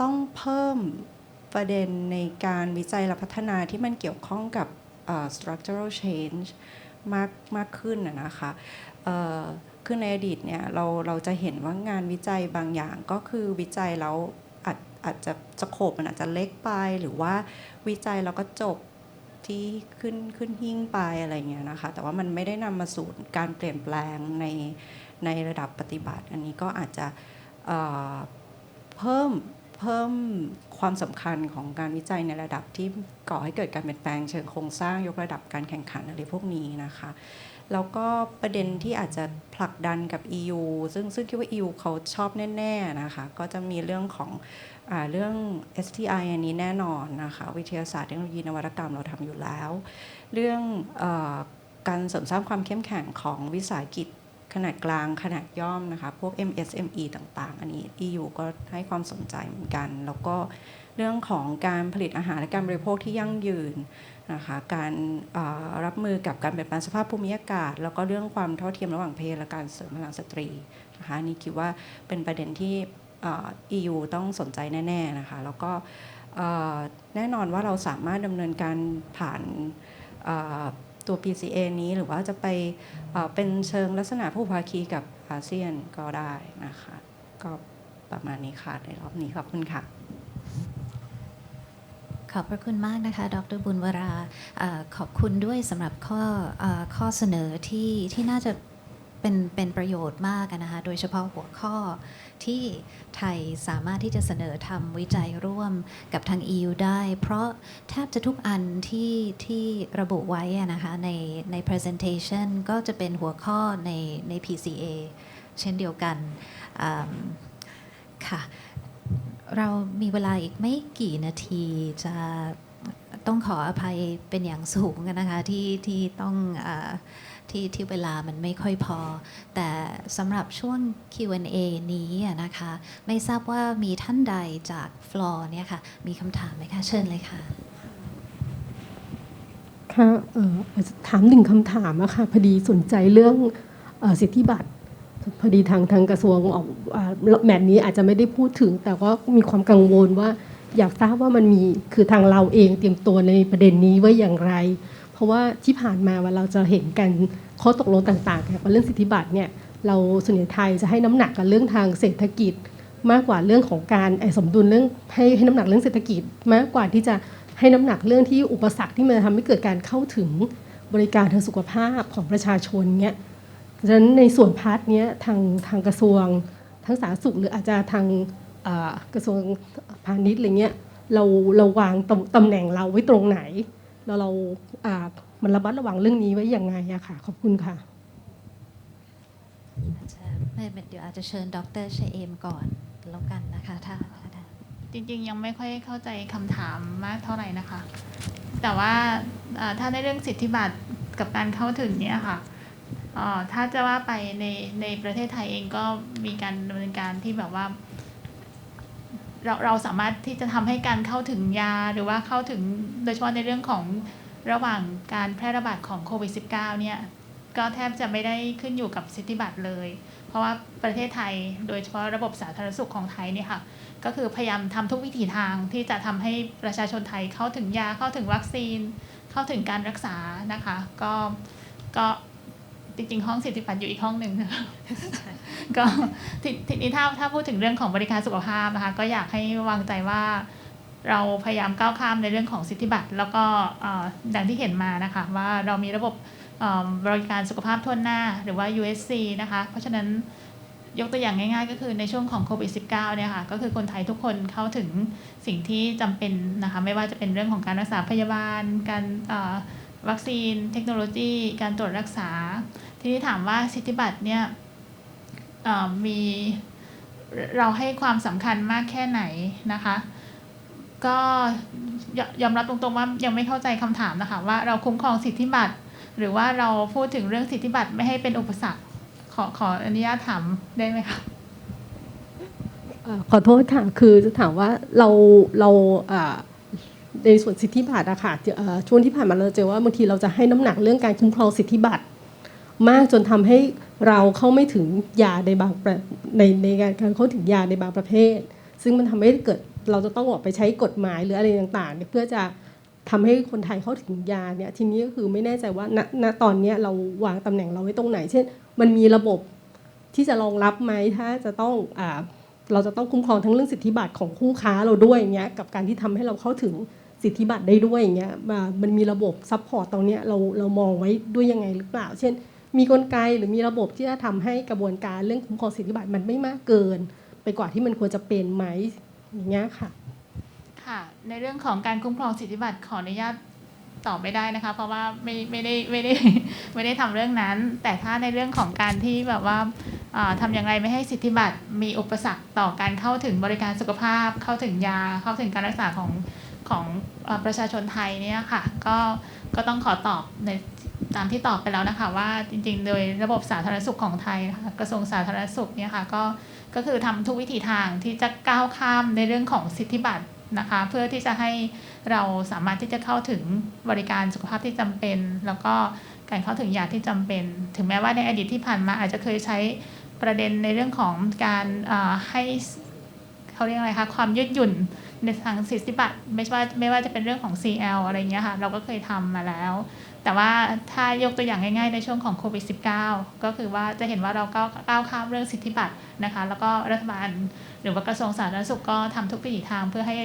ต้องเพิ่มประเด็นในการวิจัยและพัฒนาที่มันเกี่ยวข้องกับ structural change มากมากขึ้นนะคะคือในอดีตเนี่ยเราเราจะเห็นว่างานวิจัยบางอย่างก็คือวิจัยแล้วอาจอาจจะสโคปมันอาจจะเล็กไป หรือว่าวิจัยแล้วก็จบที่ขึ้นขึ้นหิ้งไปอะไรเงี้ยนะคะ แต่ว่ามันไม่ได้นำมาสู่การเปลี่ยนแปลงในในระดับปฏิบัติ อันนี้ก็อาจจะเเพิ่ม เพิ่มความสำคัญของการวิจัยในระดับที่ก่อให้เกิดการเปลี่ยนแปลงเชิงโครงสร้างยกระดับการแข่งขันอะไรพวกนี้นะคะ แล้วก็ประเด็นที่อาจจะผลักดันกับ EU ซึ่งซึ่งคิดว่า EU เขาชอบแน่ๆนะคะ ก็จะมีเรื่องของอเรื่อง STI อันนี้แน่นอนนะคะ วิทยาศาสตร์เทคโนโลยีนวัตกรรมเราทำอยู่แล้ว เรื่องอการเสริมสร้างความเข้มแข็งของวิสาหกิจ ขนาดกลางขนาดย่อมนะคะ พวก MSME ต่างๆ อันนี้ EU ก็ให้ความสนใจเหมือนกัน แล้วก็เรื่องของการผลิตอาหารและการบริโภคที่ยั่งยืนนะคะ การรับมือกับการเปลี่ยนแปลงสภาพภูมิอากาศ แล้วก็เรื่องความเท่าเทียมระหว่างเพศและการเสริมพลังสตรีนะคะนี่คิดว่าเป็นประเด็นที่อ่อ EU ต้องสนใจแน่ ๆนะคะ แล้วก็แน่นอนว่าเราสามารถดำเนินการผ่าน ตัว PCA นี้หรือว่าจะไปเป็นเชิงลักษณะผู้ภาคีกับอาเซียนก็ได้นะคะ ก็ประมาณนี้ค่ะในรอบนี้ขอบคุณค่ะ ขอบพระคุณมากนะคะ ดรบุญวราอขอบคุณด้วยสำหรับข้อเออข้อเสนอที่ที่น่าจะ เป็นเป็นประโยชน์มากนะคะโดยเฉพาะหัวข้อที่ไทยสามารถที่จะเสนอทำวิจัยร่วมกับทาง EU ได้ เพราะแทบจะทุกอันที่ที่ระบุไว้นะคะในใน presentation ก็จะเป็นหัวข้อในใน PCA เช่นเดียวกันค่ะ เรามีเวลาอีกไม่กี่นาทีจะ ต้องขออภัยเป็นอย่างสูงนะคะที่ที่ต้องอที่ที่เวลามันไม่ค่อยพอ แต่สำหรับช่วง Q&A นี้นะคะ ไม่ทราบว่ามีท่านใดจากฟลอร์เนี่ยค่ะมีคำถามไหมคะเชิญเลยค่ะค่ะเอ่ออาจจะถามหนึ่งคำถามอะค่ะพอดีสนใจเรื่องอสิทธิบัตรพอดีทางทางกระทรวงออกแมตช์นี้อาจจะไม่ได้พูดถึง แต่ก็มีความกังวลว่า อยากทราบว่ามันมีคือทางเราเองเตรียมตัวในประเด็นนี้ไว้อย่างไร เพราะว่าที่ผ่านมาว่าเราจะเห็นกันข้อตกลงต่างๆเกี่ยวกับเรื่องสิทธิบัตรเนี่ยเราส่วนใหญ่ไทยจะให้น้ำหนักกับเรื่องทางเศรษฐกิจ มากกว่าเรื่องของการสมดุลเรื่องให้ให้น้ำหนักเรื่องเศรษฐกิจ มากกว่าที่จะให้น้ำหนักเรื่องที่อุปสรรคที่มันทำให้เกิดการเข้าถึงบริการทางสุขภาพของประชาชนเนี่ยฉะนั้นในส่วนพาร์ทเนี้ยทางทางกระทรวงทั้งสาธารณสุขหรืออาจจะทาง กระทรวงพาณิชย์อะไรเงี้ยเราเราวางตำตำแหน่งเราไว้ตรงไหน แล้วเราอ่ามันระมัดระวังเรื่องนี้ไว้อยังไงอะค่ะ ขอบคุณค่ะอาจจะไม่เป็นเดี๋ยวอาจจะเชิญดรเชเอมก่อนแล้วกันนะคะถ้าถ้าได้จริงๆ ยังไม่ค่อยเข้าใจคำถามมากเท่าไหร่นะคะ แต่ว่าถ้าในเรื่องสิทธิบัตรกับการเข้าถึงเนี่ยค่ะถ้าจะว่าไปในในประเทศไทยเองก็มีการดำเนินการที่แบบว่า เราเราสามารถที่จะทำให้การเข้าถึงยาหรือว่าเข้าถึงโดยเฉพาะในเรื่องของระหว่างการแพร่ระบาดของโควิด -19 เนี่ยก็แทบจะไม่ได้ขึ้นอยู่กับสิทธิบัตรเลย เพราะว่าประเทศไทยโดยเฉพาะระบบสาธารณสุขของไทยเนี่ยค่ะก็คือพยายามทำทุกวิถีทางที่จะทำให้ประชาชนไทยเข้าถึงยาเข้าถึงวัคซีน เข้าถึงการรักษานะคะ ก็ก็ จริง ๆ ห้องสิทธิบัตรอยู่อีกห้องหนึ่งนะคะก็ทีทีนี้ถ้าถ้าพูดถึงเรื่องของบริการสุขภาพนะคะก็อยากให้วางใจว่าเราพยายามก้าวข้ามในเรื่องของสิทธิบัตร แล้วก็เอ่อดังที่เห็นมานะคะว่าเรามีระบบเอ่อบริการสุขภาพทั่วหน้าหรือว่า USC นะคะเพราะฉะนั้นยกตัวอย่างง่ายๆ ก็คือในช่วงของโควิด -19 เนี่ยค่ะก็คือคนไทยทุกคนเข้าถึงสิ่งที่จำเป็นนะคะไม่ว่าจะเป็นเรื่องของการรักษาพยาบาล การเอ่อวัคซีน เทคโนโลยี การตรวจรักษา ทีนี้ถามว่าสิทธิบัตรเนี่ยมีเราให้ความสำคัญมากแค่ไหนนะคะ ก็ยอมรับตรงๆว่ายังไม่เข้าใจคำถามนะคะว่าเราคุ้มครองสิทธิบัตรหรือว่าเราพูดถึงเรื่องสิทธิบัตรไม่ให้เป็นอุปสรรคขอขออนุญาตถามได้ไหมคะขอโทษค่ะ คือจะถามว่าเราเราในส่วนสิทธิบัตรอะค่ะเอ่อช่วงที่ผ่านมาเราเจอว่าบางทีเราจะให้น้ำหนักเรื่องการคุ้มครองสิทธิบัตร มากจนทำให้เราเข้าไม่ถึงยาในบางในในการเข้าถึงยาในบางประเภท ซึ่งมันทำให้เกิดเราจะต้องออกไปใช้กฎหมายหรืออะไรต่างๆ เพื่อจะทำให้คนไทยเข้าถึงยาเนี่ยทีนี้ก็คือไม่แน่ใจว่าณณตอนนี้เราวางตำแหน่งเราไว้ตรงไหน เช่น มันมีระบบที่จะรองรับไหมถ้าจะต้องอ่าเราจะต้องคุ้มครองทั้งเรื่องสิทธิบัตรของคู่ค้าเราด้วยอย่างเงี้ยกับการที่ทำให้เราเข้าถึงสิทธิบัตรได้ด้วยอย่างเงี้ยมันมีระบบซัพพอร์ตตรงเนี้ยเราเรามองไว้ด้วยยังไงหรือเปล่า เช่น มีกลไกหรือมีระบบที่จะทำให้กระบวนการเรื่องคุ้มครองสิทธิบัตรมันไม่มากเกิน ไปกว่าที่มันควรจะเป็นไหมอย่างเงี้ยค่ะ ค่ะ ในเรื่องของการคุ้มครองสิทธิบัตรขออนุญาตตอบไม่ได้นะคะ เพราะว่าไม่ไม่ได้ไม่ได้ไม่ได้ทำเรื่องนั้น แต่ถ้าในเรื่องของการที่แบบว่าอ่าทำอย่างไรไม่ให้สิทธิบัตรมีอุปสรรคต่อการเข้าถึงบริการสุขภาพ เข้าถึงยาเข้าถึงการรักษาของของอประชาชนไทยเนี่ยค่ะ ก็ก็ต้องขอตอบใน ตามที่ตอบไปแล้วนะคะ ว่าจริง ๆ โดยระบบสาธารณสุขของไทยนะคะกระทรวงสาธารณสุขเนี่ยค่ะก็ก็คือทำทุกวิถีทางที่จะก้าวข้ามในเรื่องของสิทธิบัตรนะคะ เพื่อที่จะให้เราสามารถที่จะเข้าถึงบริการสุขภาพที่จำเป็น แล้วก็การเข้าถึงยาที่จำเป็น ถึงแม้ว่าในอดีตที่ผ่านมาอาจจะเคยใช้ประเด็นในเรื่องของการให้เขาเรียกอะไรคะความยืดหยุ่นในทางสิทธิบัตรไม่ว่าไม่ว่าจะเป็นเรื่องของ CL อะไรเงี้ยค่ะ เราก็เคยทำมาแล้ว แต่ว่าถ้ายกตัวอย่างง่ายๆในช่วงของโควิด -19 ก็คือว่าจะเห็นว่าเราก้าวก้าวข้ามเรื่องสิทธิบัตรนะคะ แล้วก็รัฐบาลหรือว่ากระทรวงสาธารณสุขก็ทำทุกวิถีทางเพื่อให้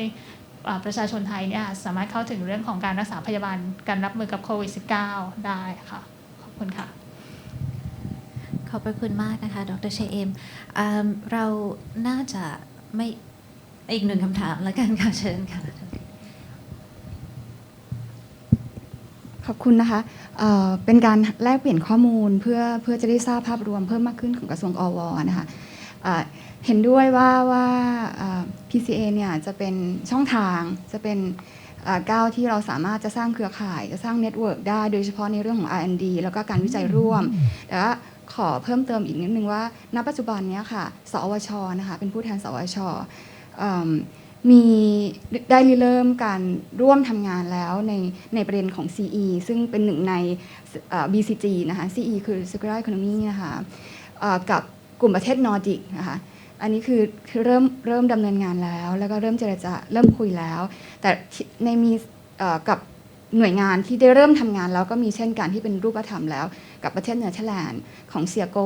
ประชาชนไทยเนี่ยสามารถเข้าถึงเรื่องของการรักษาพยาบาลการรับมือกับโควิด -19 ได้ค่ะ ขอบคุณค่ะ ขอบพระคุณมากนะคะ ดรเชเอมอืมเราน่าจะไม่อีกหนึ่งคำถามแล้วกันค่ะเชิญค่ะ ขอบคุณนะคะเอ่อเป็นการแลกเปลี่ยนข้อมูลเพื่อเพื่อจะได้ทราบภาพรวมเพิ่มมากขึ้นของกระทรวงอวนะคะเอ่อเห็นด้วยว่าว่าเอ่อ PCA เนี่ยจะเป็นช่องทางจะเป็นเอ่อก้าวที่เราสามารถจะสร้างเครือข่าย จะสร้างเน็ตเวิร์กได้โดยเฉพาะในเรื่องของ R&D แล้วก็การวิจัยร่วม แต่ว่าขอเพิ่มเติมอีกนิดนึงว่าณปัจจุบันเนี้ยค่ะ สอวชนะคะเป็นผู้แทนสอวชเอิ่ม มีได้ริเริ่มการร่วมทำงานแล้วในในประเด็นของ CE ซึ่งเป็นหนึ่งใน BCG นะคะ CE คือ Circular Economy นะคะกับกลุ่มประเทศนอร์ดิกนะคะอันนี้คือเริ่มเริ่มดำเนินงานแล้ว แล้วก็เริ่มเจรจาเริ่มคุยแล้ว แต่ในมีกับหน่วยงานที่ได้เริ่มทำงานแล้วก็มีเช่นการที่เป็นรูปธรรมแล้ว กับประเทศเนเธอร์แลนด์ของเซียโก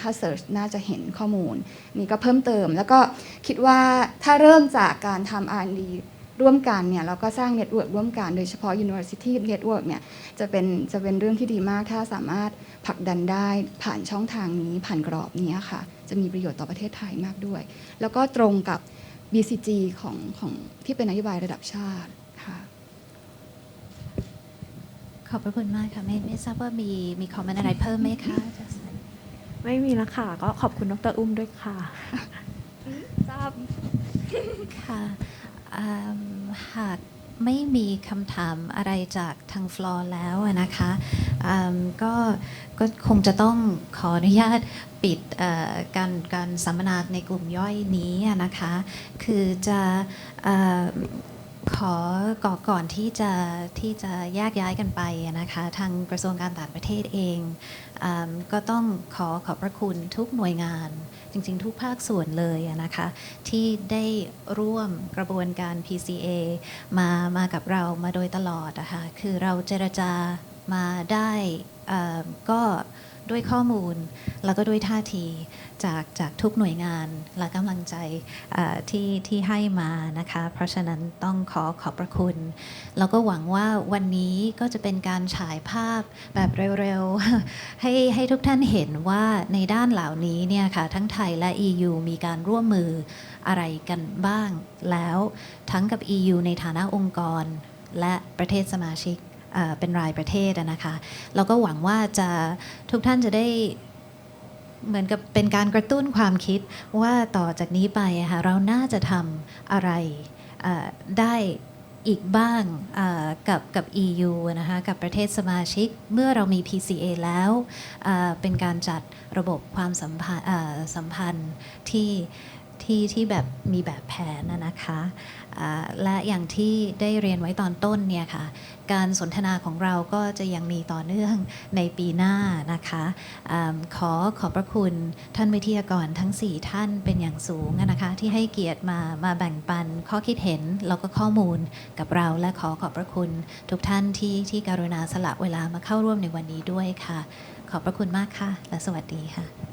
ถ้าเซิร์ชน่าจะเห็นข้อมูล นี่ก็เพิ่มเติม แล้วก็คิดว่าถ้าเริ่มจากการทำ R&D ร่วมกันเนี่ยเราก็สร้างเน็ตเวิร์กร่วมกันโดยเฉพาะ University Network เนี่ยจะเป็นจะเป็นเรื่องที่ดีมากถ้าสามารถผลักดันได้ผ่านช่องทางนี้ผ่านกรอบนี้ค่ะ จะมีประโยชน์ต่อประเทศไทยมากด้วย แล้วก็ตรงกับ BCG ของของที่เป็นนโยบายระดับชาติค่ะ ขอบพระคุณมากค่ะ ไม่ไม่ทราบว่ามีมีคอมเมนต์อะไรเพิ่มไหมคะไม่มีแล้วค่ะ ก็ขอบคุณดรอุ้มด้วยค่ะทราบค่ะอืมหากไม่มีคำถามอะไรจากทางฟลอร์แล้วอะนะคะอืมก็ก็คงจะต้องขออนุญาตปิดเอ่อการการสัมมนาในกลุ่มย่อยนี้อะนะคะ คือจะเอ่อ ขอก่อก่อนที่จะที่จะแยกย้ายกันไปนะคะทางกระทรวงการต่างประเทศเองอก็ต้องขอขอบพระคุณทุกหน่วยงาน จริงๆ ทุกภาคส่วนเลยนะคะที่ได้ร่วมกระบวนการ PCA มามากับเรามาโดยตลอดอะคะคือเราเจรจามาได้ก็ ด้วยข้อมูล แล้วก็ด้วยท่าทีจากจากทุกหน่วยงานและกำลังใจที่ที่ให้มานะคะ เพราะฉะนั้นต้องขอขอบพระคุณ แล้วก็หวังว่าวันนี้ก็จะเป็นการฉายภาพแบบเร็วๆ ให้ให้ทุกท่านเห็นว่าในด้านเหล่านี้เนี่ยค่ะทั้งไทยและ EU มีการร่วมมืออะไรกันบ้างแล้วทั้งกับ EU ในฐานะองค์กร และประเทศสมาชิก เป็นรายประเทศนะคะแล้วก็หวังว่าจะทุกท่านจะได้เหมือนกับเป็นการกระตุ้นความคิดว่าต่อจากนี้ไปค่ะเราน่าจะทำอะไรได้อีกบ้างกับกับ EU นะคะกับประเทศสมาชิกเมื่อเรามี PCA แล้วเป็นการจัดระบบความสัมพันธ์สัมพันธ์ที่ที่ที่แบบมีแบบแผนนะคะ และอย่างที่ได้เรียนไว้ตอนต้นเนี่ยค่ะการสนทนาของเราก็จะยังมีต่อเนื่องในปีหน้านะคะอขอขอบพระคุณท่านวิทยากรทั้ง 4 ท่านเป็นอย่างสูงนะคะที่ให้เกียรติมามาแบ่งปันข้อคิดเห็นแล้วก็ข้อมูลกับเราและขอขอบพระคุณทุกท่านที่ที่การุณาสละเวลามาเข้าร่วมในวันนี้ด้วยค่ะ ขอบพระคุณมากค่ะ และสวัสดีค่ะ